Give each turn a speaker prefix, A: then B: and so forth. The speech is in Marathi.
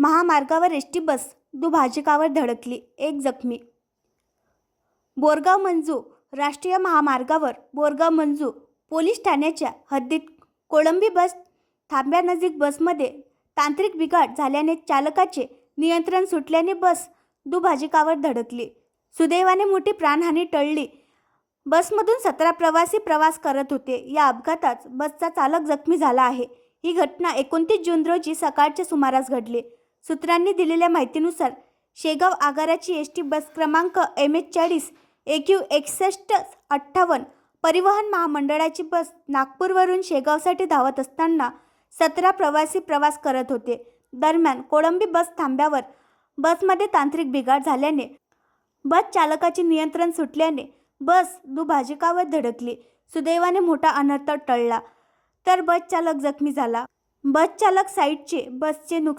A: महामार्गावर एस टी बस दुभाजकावर धडकली एक जखमी. बोरगाव मंजू राष्ट्रीय महामार्गावर बोरगाव मंजू पोलीस ठाण्याच्या हद्दीत कोळंबी बस थांब्यानजीक बसमध्ये तांत्रिक बिघाड झाल्याने चालकाचे नियंत्रण सुटल्याने बस दुभाजिकावर धडकली. सुदैवाने मोठी प्राणहानी टळली. बसमधून सतरा प्रवासी प्रवास करत होते. या अपघातात बसचा चालक जखमी झाला आहे. ही घटना एकोणतीस जून रोजी सकाळच्या सुमारास घडली. सूत्रांनी दिलेल्या माहितीनुसार शेगाव आगाराची एस टी बस क्रमांक एम एच चाळीस ए क्यू एकसष्ट अठ्ठावन्न परिवहन महामंडळाची बस नागपूरवरून शेगावसाठी धावत असताना सतरा प्रवासी प्रवास करत होते. दरम्यान कोळंबी बस थांब्यावर बसमध्ये तांत्रिक बिघाड झाल्याने बस चालकाचे नियंत्रण सुटल्याने बस दुभाजकावर धडकली. सुदैवाने मोठा अनर्थ टळला. तर बस चालक जखमी झाला. बस चालक साईडचे बसचे नुकसान